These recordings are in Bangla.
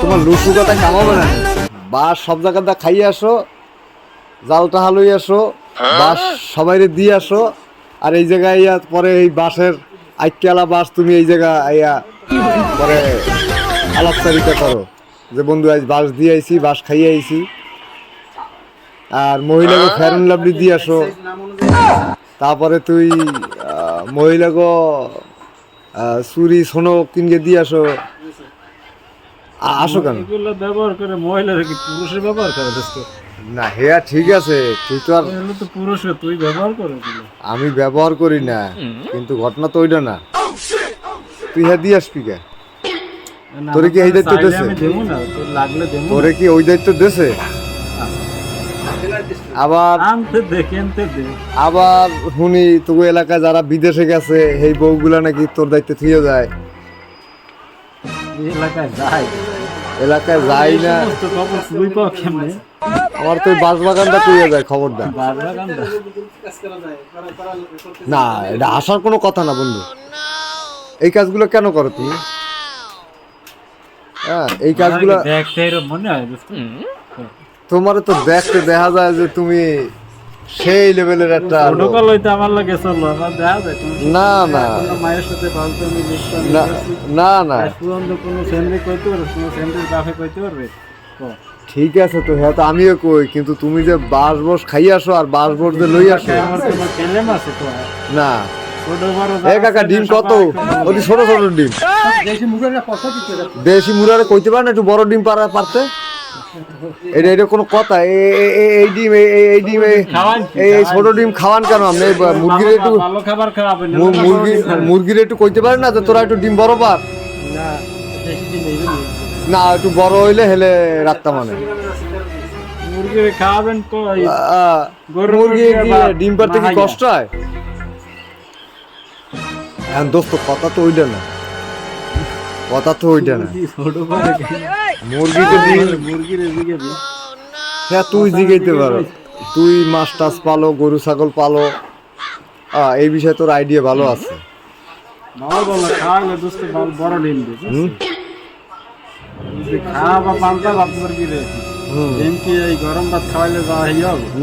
তোমার লুসু কথা কামাবে না? বাস সব জায়গাটা খাইয়ে আসো জালটা হালুই আসো বাস সবাইরে দিয়ে আসো, আর এই জায়গায় ইয়া পরে এই বাসের আইকিয়ালা বাস তুমি এই জায়গা ইয়া পরে আলাপচারিতা করো, যে বন্ধু, আজ বাস দিয়ে আইছি বাস খাইয়ে আইছি। আর মহিলাকে ফেরন লাভলি দিয়ে আসো। তারপরে তুই মহিলাকে চুরি সোনো কিনকে দিয়ে আসো। আসো কেন? এগুলো ব্যবহার করে মহিলারা কি পুরুষের ব্যবহার করে দোস্ত না হেয়া ঠিক আছে তুই তো আর এগুলো তো পুরুষের তুই ব্যবহার করে আমি ব্যবহার করি না কিন্তু ঘটনা তো ওইটা না। তুই হ্যাঁ দিয়ে আসবি কে? তোরে কি এই দায়িত্ব দিছে? না তোর কি ওই দায়িত্ব দেছে? আবার আবার শুনি তবু এলাকায় যারা বিদেশে গেছে সেই বউগুলা নাকি তোর দায়িত্বে থুয়ে যায়। এলাকায় যাই এলাকায় যাই না। তুই পাও কেমনে আমার তো তুই যায় না এটা আসার কোনো কথা না বন্ধু। এই কাজগুলো কেন করো তুমি? হ্যাঁ এই কাজগুলো তোমার তো দেখতে দেখা যায় যে তুমি সেই লেভেলের একটা লোক। প্রোটোকল হইতে আমার লাগে চলল আমার দেখা যায় না না। মায়ের সাথে আমি না না পর্যন্ত কোনো ফ্যামিলি কইতে পারবে কোনো ফ্যামিলির বাপে কইতে পারবে? ঠিক আছে তো হ্যাঁ তো আমিও কই কিন্তু তুমি যে বাস বস খাই আসো আর বাস বস যে লই আসো। আমার তোমার কেলেম আছে তো? না। কাকা ডিম কত? ওটি ছোট ছোট ডিম। দেশি মুরারে কইতে পারে না একটু বড় ডিম পারা পারতে? এটা এটা কোনো কথা। এই ডিম এই ডিম? এই ছোট ডিম খাওয়ান কেন? আপনি মুরগির একটু মুরগি মুরগির একটু কইতে পারে না যে তোরা একটু ডিম বড় পার? না দেশি ডিম এই জন্য। না একটু বড় হইলে হেলে রাখতাম মানে মুরগি খাওয়াবেন মুরগি ডিম পারতে কি কষ্ট হয়? হ্যাঁ দোস্ত কথা তো ওইটা না। কথা তো ওইটা না। মুরগি মুরগির এদিকে হ্যাঁ তুই জিগাইতে পারো। তুই মাছ টাছ পালো গরু ছাগল পালো। এই বিষয়ে তোর আইডিয়া ভালো আছে।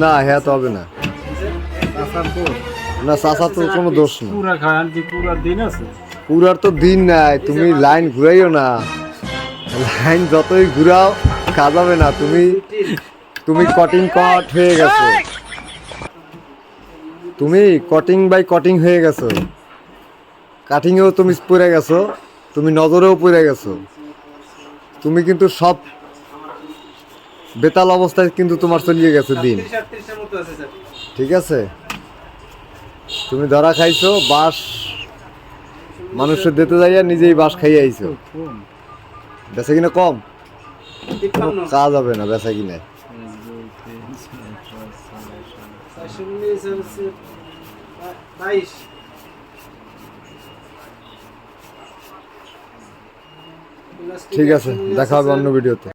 না হ্যাঁ তো হবে না। না চাষা তোর কোনো দোষ না। পুরা কি পুরা দিন আছে? পুরার তো দিন নাই তুমি লাইন ঘুরাইও না। লাইন যতই ঘুরাও কাজাবে না তুমি তুমি কটিং কট হয়ে গেছো। তুমি কটিং বাই কটিং হয়ে গেছো। কাটিংয়েও তুমি পড়ে গেছো তুমি নজরেও পড়ে গেছো। তুমি কিন্তু সব বেতাল অবস্থায় কিন্তু তোমার চলিয়ে গেছে দিন। ঠিক আছে? তুমি ধরা খাইছো বাস মানুষের দিতে যাইয়া নিজেই বাস খাইয়ে আইছো। বেচা কিনা কম? কাজ হবে না বেচা কিনা। ঠিক আছে, দেখা হবে অন্য ভিডিওতে।